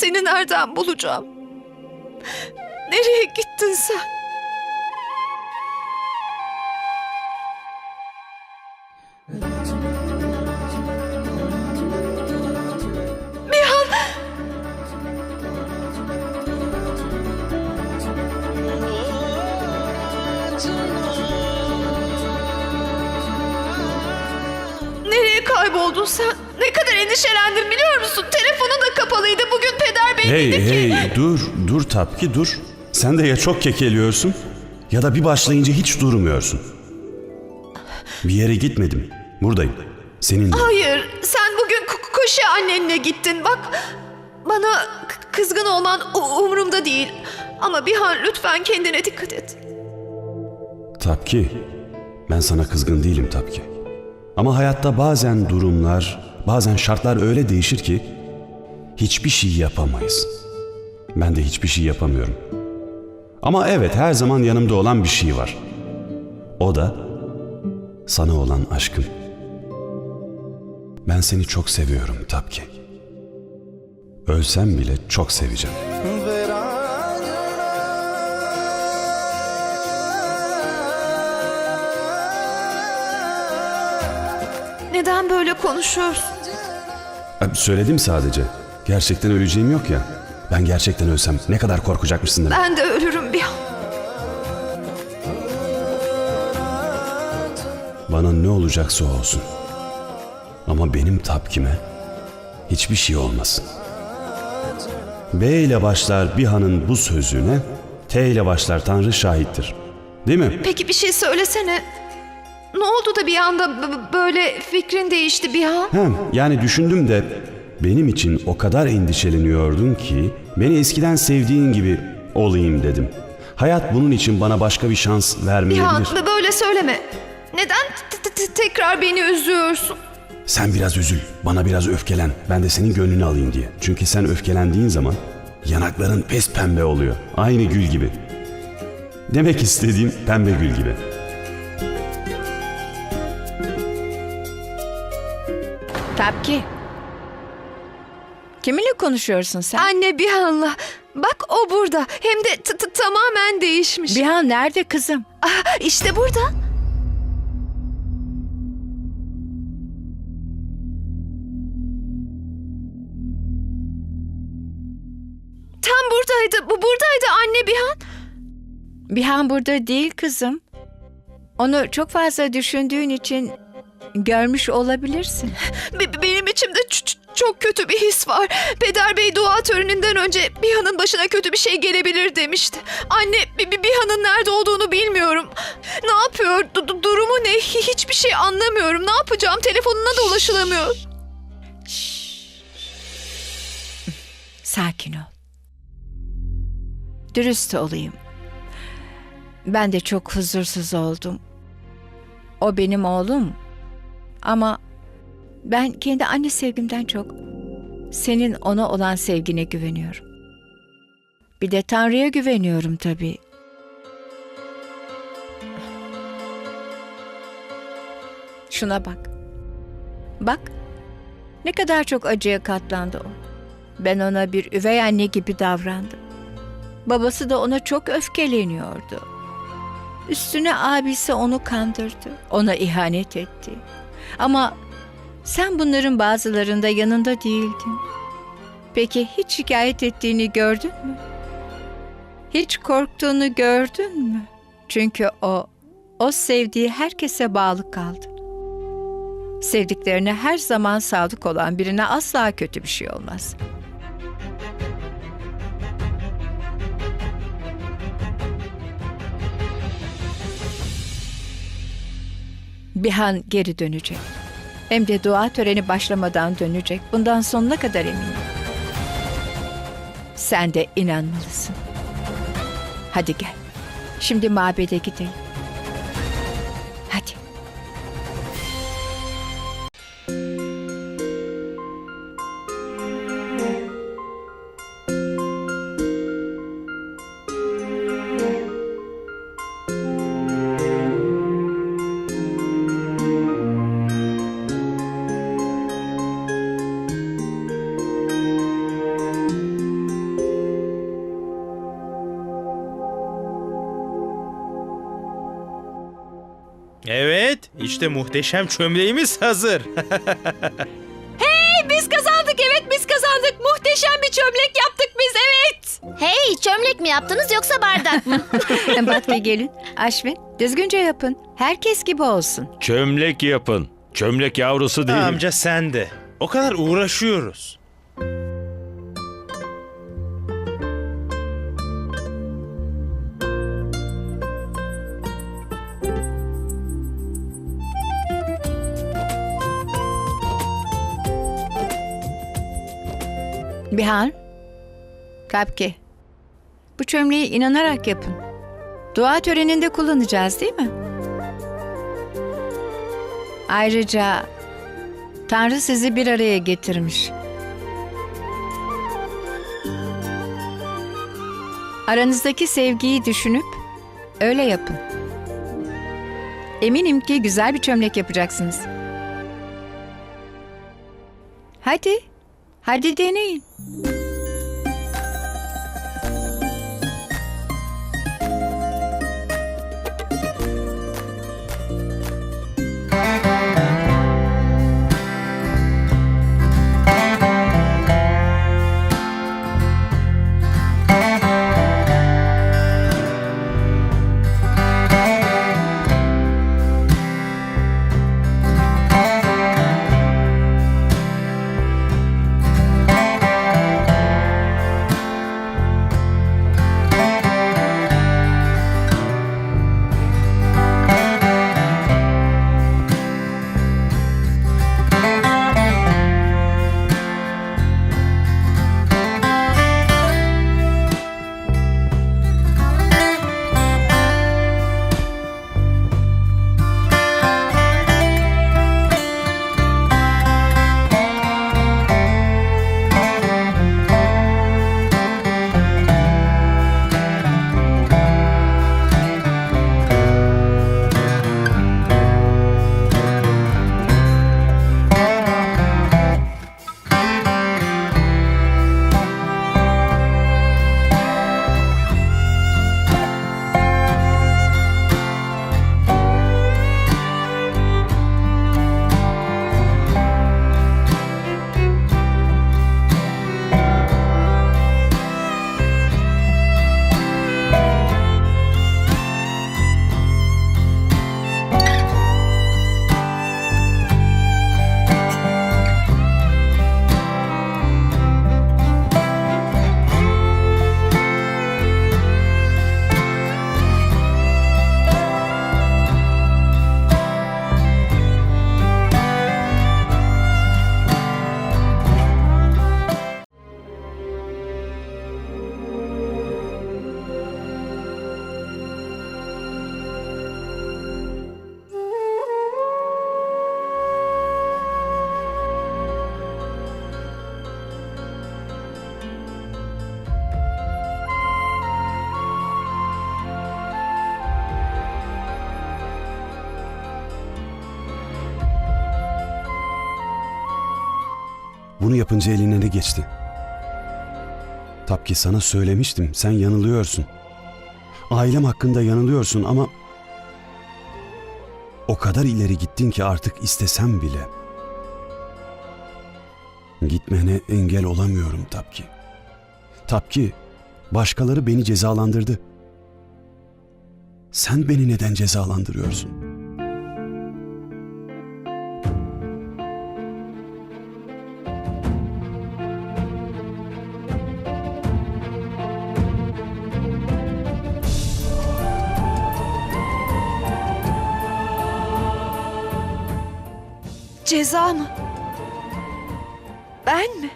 seni nereden bulacağım? Nereye gittin sen? Nereye kayboldun sen? Ne kadar endişelendim biliyor musun? Telefonu da kapalıydı. Bugün peder bey Hey dedi ki... hey dur dur Tapki dur. Sen de ya çok kekeliyorsun ya da bir başlayınca hiç durmuyorsun. Bir yere gitmedim. Buradayım. Seninle. Hayır, sen bugün koşu annenle gittin. Bak, bana kızgın olman umurumda değil. Ama Bihan lütfen kendine dikkat et. Tapki. Ben sana kızgın değilim Tapki. Ama hayatta bazen durumlar, bazen şartlar öyle değişir ki hiçbir şey yapamayız. Ben de hiçbir şey yapamıyorum. Ama evet her zaman yanımda olan bir şey var. O da sana olan aşkım. Ben seni çok seviyorum Tapki. Ölsem bile çok seveceğim. Neden böyle konuşuyorsun? Söyledim sadece. Gerçekten öleceğim yok ya. Ben gerçekten ölsem ne kadar korkacakmışsın demek. Ben de ölürüm Bihan. Bana ne olacaksa olsun. Ama benim tapkime hiçbir şey olmasın. B ile başlar Biha'nın bu sözüne, T ile başlar Tanrı şahittir. Değil mi? Peki bir şey söylesene. Ne oldu da bir anda böyle fikrin değişti Bihan? Hem yani düşündüm de benim için o kadar endişeleniyordun ki beni eskiden sevdiğin gibi olayım dedim. Hayat bunun için bana başka bir şans vermeyebilir. b- böyle söyleme. Neden tekrar beni üzüyorsun? Sen biraz üzül, bana biraz öfkelen. Ben de senin gönlünü alayım diye. Çünkü sen öfkelendiğin zaman yanakların pes pembe oluyor. Aynı gül gibi. Demek istediğim pembe gül gibi. Tapki. Kiminle konuşuyorsun sen? Anne Bihan'la. Bak o burada. Hem de t- t- tamamen değişmiş. Bihan nerede kızım? Ah, işte burada. Tam buradaydı. Bu buradaydı anne Bihan. Bihan burada değil kızım. Onu çok fazla düşündüğün için görmüş olabilirsin. Be- benim içimde çok kötü bir his var. Peder Bey dua töreninden önce Bihan'ın başına kötü bir şey gelebilir demişti. Anne Bi- Bi- Bihan'ın nerede olduğunu bilmiyorum. Ne yapıyor? Du- durumu ne? Hi- Hiçbir şey anlamıyorum. Ne yapacağım? Telefonuna da ulaşılamıyor. Sakin ol. Dürüst olayım. Ben de çok huzursuz oldum. O benim oğlum. Ama ben kendi anne sevgimden çok senin ona olan sevgine güveniyorum. Bir de Tanrı'ya güveniyorum tabii. Şuna bak. Bak. Ne kadar çok acıya katlandı o. Ben ona bir üvey anne gibi davrandım. Babası da ona çok öfkeleniyordu. Üstüne abisi onu kandırdı, ona ihanet etti. Ama sen bunların bazılarında yanında değildin. Peki hiç şikayet ettiğini gördün mü? Hiç korktuğunu gördün mü? Çünkü o, o sevdiği herkese bağlı kaldı. Sevdiklerine her zaman sadık olan birine asla kötü bir şey olmaz. Bihan geri dönecek. Hem de dua töreni başlamadan dönecek. Bundan sonuna kadar eminim. Sen de inanmalısın. Hadi gel. Şimdi mabede gidelim. İşte muhteşem çömleğimiz hazır. Biz kazandık evet biz kazandık. Muhteşem bir çömlek yaptık biz evet. Hey çömlek mi yaptınız yoksa bardak mı? Batki gelin. Aşvin düzgünce yapın. Herkes gibi olsun. Çömlek yapın. Çömlek yavrusu değilim. Amca sen de. O kadar uğraşıyoruz. Bihan. Kapki. Bu çömleği inanarak yapın. Dua töreninde kullanacağız değil mi? Ayrıca Tanrı sizi bir araya getirmiş. Aranızdaki sevgiyi düşünüp öyle yapın. Eminim ki güzel bir çömlek yapacaksınız. Hadi, hadi deneyin. Bunu yapınca eline ne geçti? Tapki sana söylemiştim. Sen yanılıyorsun. Ailem hakkında yanılıyorsun ama o kadar ileri gittin ki artık istesem bile gitmene engel olamıyorum Tapki. Tapki, başkaları beni cezalandırdı. Sen beni neden cezalandırıyorsun? Ceza mı? Ben mi?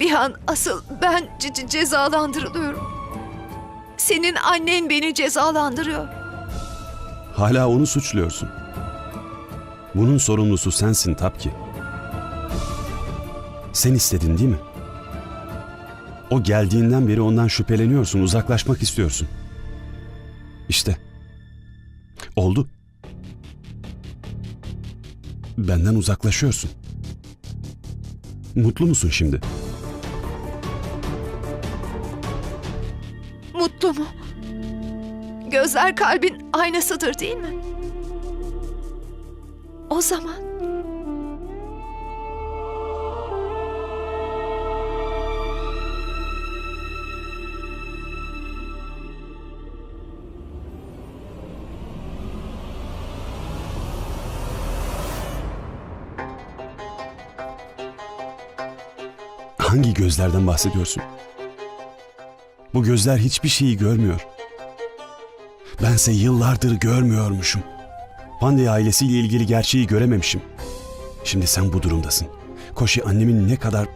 Bir an asıl ben ce- ce- cezalandırılıyorum. Senin annen beni cezalandırıyor. Hala onu suçluyorsun. Bunun sorumlusu sensin Tapki. Sen istedin değil mi? O geldiğinden beri ondan şüpheleniyorsun, uzaklaşmak istiyorsun. İşte. Oldu benden uzaklaşıyorsun. Mutlu musun şimdi? Mutlu mu? Gözler kalbin aynasıdır değil mi? O zaman Hangi gözlerden bahsediyorsun? Bu gözler hiçbir şeyi görmüyor. Bense yıllardır görmüyormuşum. Pandey ailesiyle ilgili gerçeği görememişim. Şimdi sen bu durumdasın. Koşi annemin ne kadar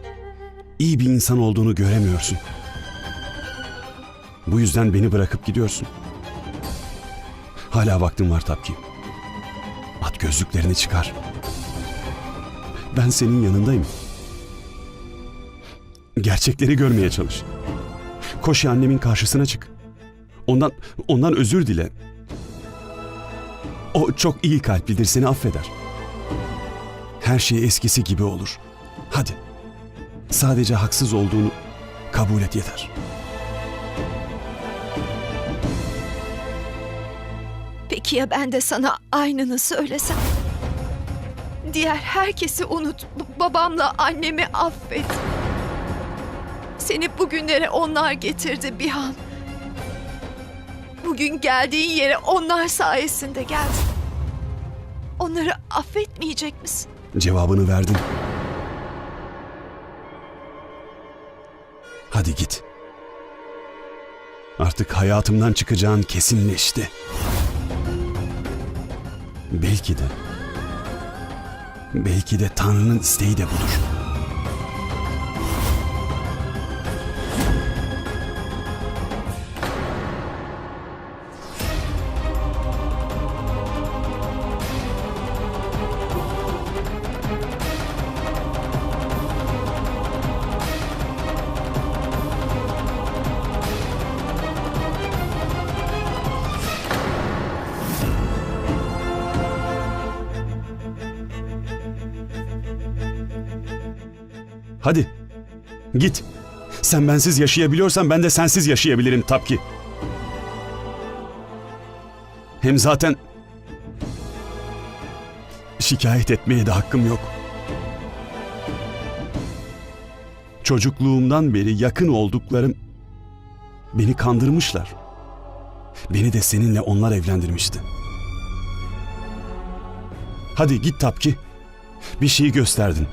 iyi bir insan olduğunu göremiyorsun. Bu yüzden beni bırakıp gidiyorsun. Hala vaktin var Tapki. At gözlüklerini çıkar. Ben senin yanındayım. Gerçekleri görmeye çalış. Koşi annemin karşısına çık. Ondan ondan özür dile. O çok iyi kalplidir, seni affeder. Her şey eskisi gibi olur. Hadi. Sadece haksız olduğunu kabul et yeter. peki ya ben de sana aynını söylesem? Diğer herkesi unut. Babamla annemi affet. Seni bugünlere onlar getirdi bir an. Bugün geldiğin yere onlar sayesinde geldin. Onları affetmeyecek misin? Cevabını verdin. Hadi git. Artık hayatımdan çıkacağın kesinleşti. Belki de belki de Tanrı'nın isteği de budur. Git. Sen bensiz yaşayabiliyorsan ben de sensiz yaşayabilirim Tapki. Hem zaten şikayet etmeye de hakkım yok. Çocukluğumdan beri yakın olduklarım beni kandırmışlar. Beni de seninle onlar evlendirmişti. Hadi git Tapki. Bir şey gösterdin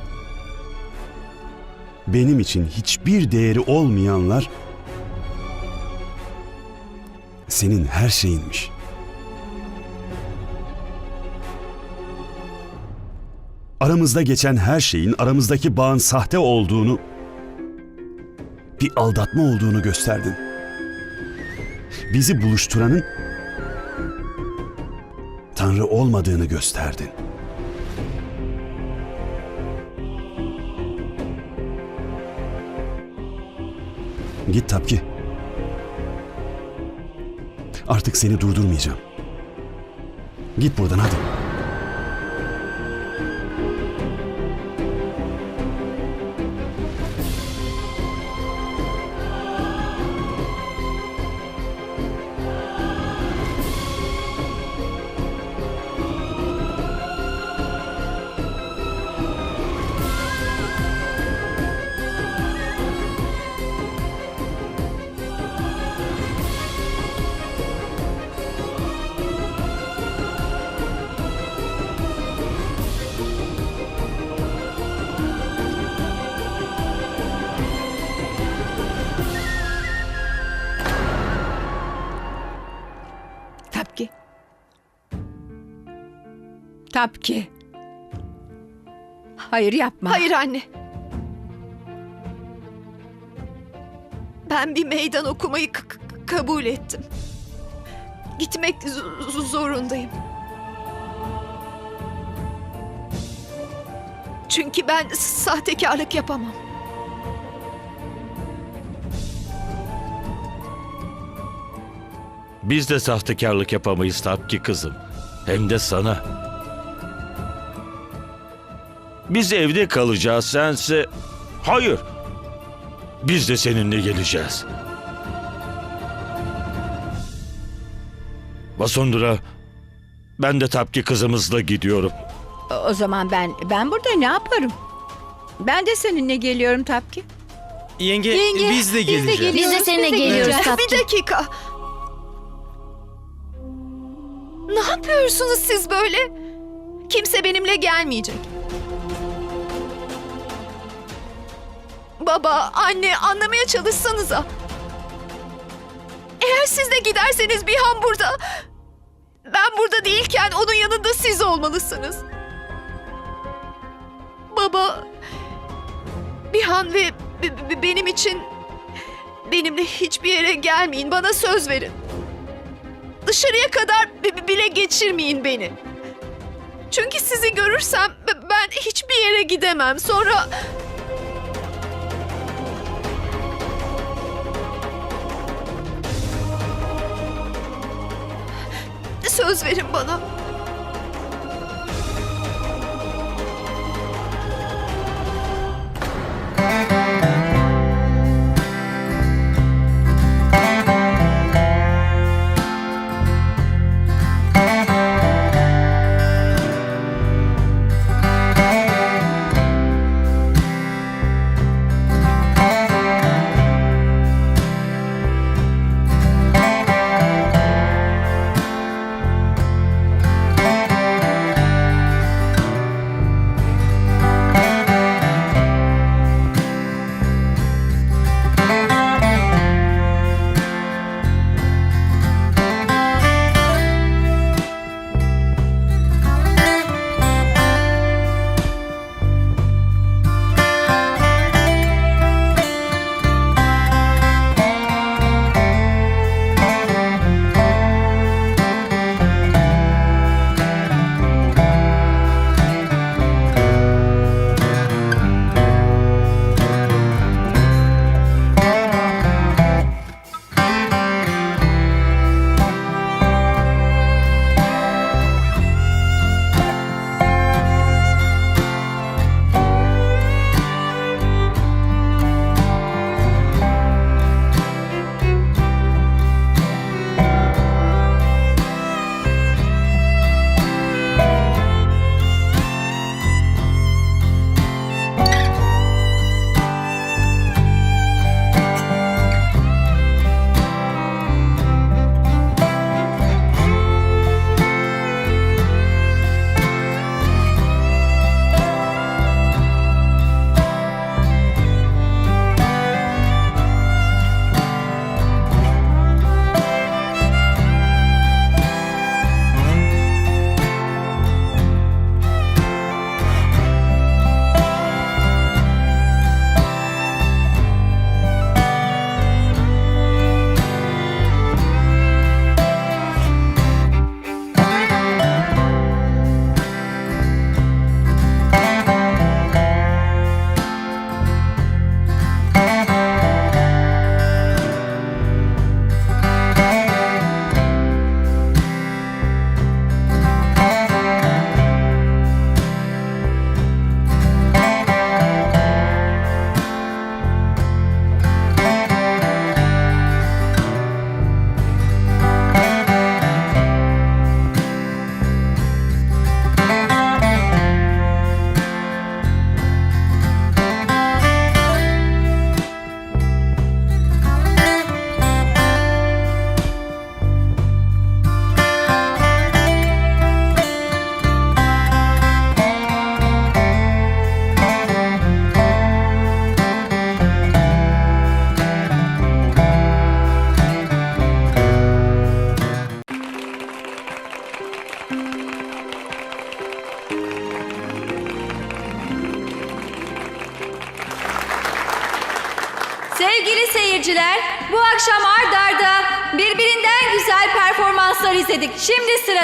benim için hiçbir değeri olmayanlar senin her şeyinmiş. Aramızda geçen her şeyin aramızdaki bağın sahte olduğunu, bir aldatma olduğunu gösterdin. Bizi buluşturanın Tanrı olmadığını gösterdin. Git Tapki. Artık seni durdurmayacağım. Git buradan hadi. Tapki. Hayır yapma. Hayır anne. Ben bir meydan okumayı kabul ettim. Gitmek zorundayım. Çünkü ben sahtekarlık yapamam. Biz de sahtekarlık yapamayız Tapki kızım. Hem de sana. Biz evde kalacağız sense... Hayır. Biz de seninle geleceğiz. Vasundura, ben de Tapki kızımızla gidiyorum. O- zaman ben ben burada ne yaparım? Ben de seninle geliyorum Tapki. Yenge, Yenge, biz de geleceğiz. Biz de Geliyoruz, seninle biz de geliyoruz. Tapki. Bir dakika. Ne yapıyorsunuz siz böyle? Kimse benimle gelmeyecek. Baba, anne anlamaya çalışsanıza. Eğer siz de giderseniz bir an burada... Ben burada değilken onun yanında siz olmalısınız. Baba... Bihan ve b- b- benim için benimle hiçbir yere gelmeyin. Bana söz verin. Dışarıya kadar bi- bi- bile geçirmeyin beni. Çünkü sizi görürsem ben hiçbir yere gidemem. Sonra söz verin bana.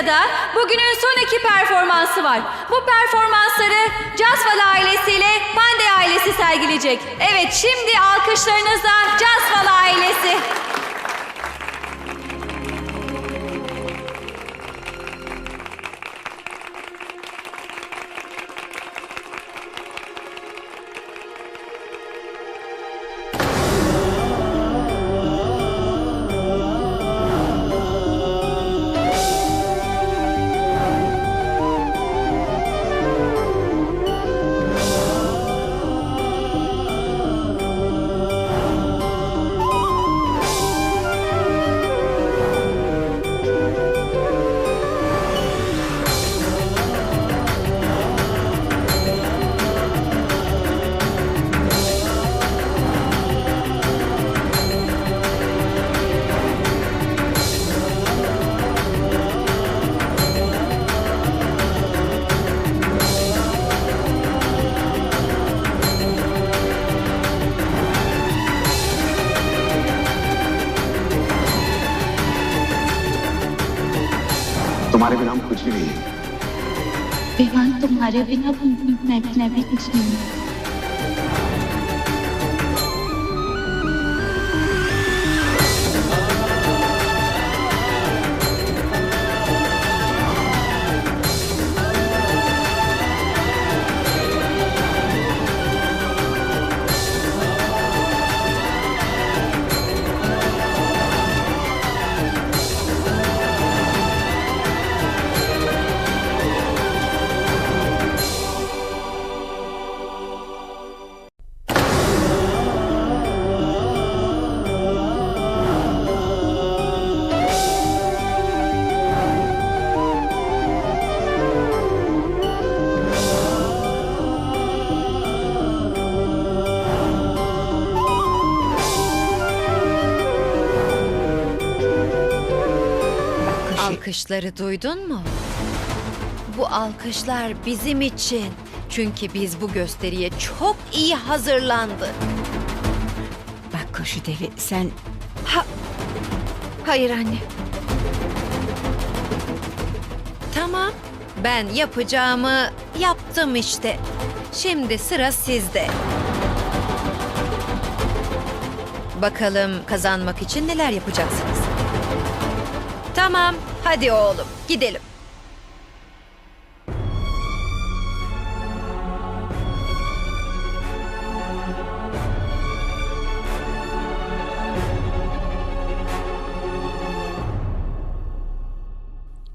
Sırada bugünün son iki performansı var. Bu performansları Casval ailesiyle Pandey ailesi sergileyecek. Evet, şimdi alkışlarınızla Casval ailesi. तुम्हारे बिना मैं भी कुछ नहीं Alkışları duydun mu? Bu alkışlar bizim için. Çünkü biz bu gösteriye çok iyi hazırlandık. Bak koşu devi sen Hayır anne. Tamam. Ben yapacağımı yaptım işte. Şimdi sıra sizde. Bakalım kazanmak için neler yapacaksınız? Tamam, hadi oğlum, gidelim.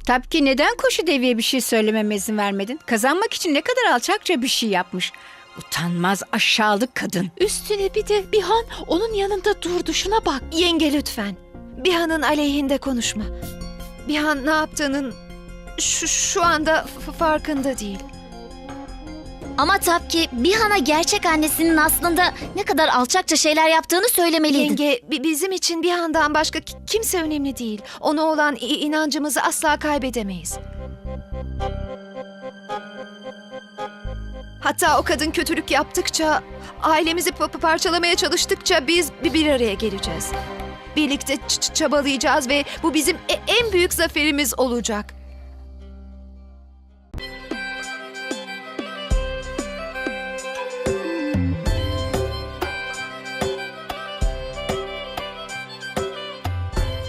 Tabii ki neden koşu deviye bir şey söylememe izin vermedin? Kazanmak için ne kadar alçakça bir şey yapmış. Utanmaz aşağılık kadın. Üstüne bir de Bihan onun yanında durdu. Şuna bak. Yenge lütfen. Bihan'ın aleyhinde konuşma. Bihan ne yaptığının şu, şu anda farkında değil. Ama Tapki Bihan'a gerçek annesinin aslında ne kadar alçakça şeyler yaptığını söylemeliydin. Yenge bi- bizim için Bihan'dan başka ki- kimse önemli değil. Ona olan inancımızı asla kaybedemeyiz. Hatta o kadın kötülük yaptıkça, ailemizi pa- pa- parçalamaya çalıştıkça biz bir, bir araya geleceğiz. Birlikte çabalayacağız ve bu bizim e- en büyük zaferimiz olacak.